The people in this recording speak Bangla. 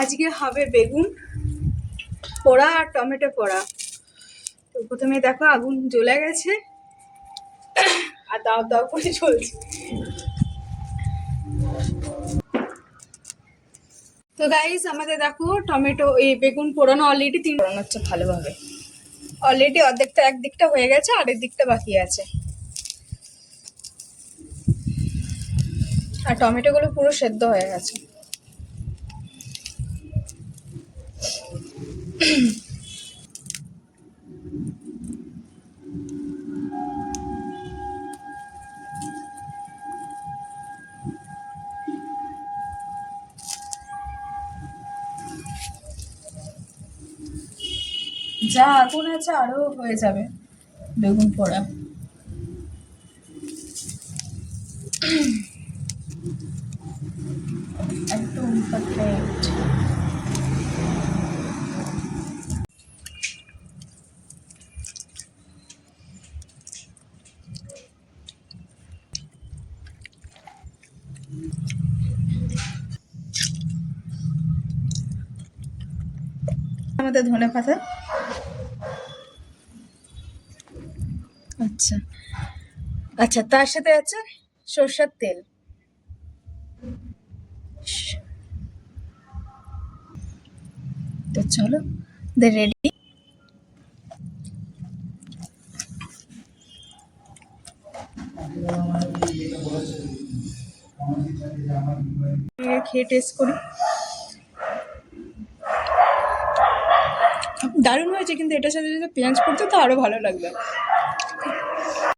আজকে হবে বেগুন পোড়া আর টমেটো পোড়া। তো প্রথমে দেখো আগুন জ্বলে গেছে। আর দাও দাও করে চলছে তো গাইস আমাদের দেখো টমেটো, এই বেগুন পোড়ানো অলরেডি তিন পোড়ানো হচ্ছে ভালোভাবে। অলরেডি অর্ধেকটা একদিকটা হয়ে গেছে আরেক দিকটা বাকি আছে। আর টমেটোগুলো পুরো সেদ্ধ হয়ে গেছে। যা আগুন আছে আরও হয়ে যাবে। বেগুন পোড়া। আমাদের ধনে পাতা। আচ্ছা। আচ্ছা তার সাথে আছে সর্ষের তেল। তো চলো দে রেডি খেয়ে টেস্ট করি। দারুণ হয়েছে, কিন্তু এটার সাথে যদি পেঁয়াজ পড়তো তো আরও ভালো লাগবে।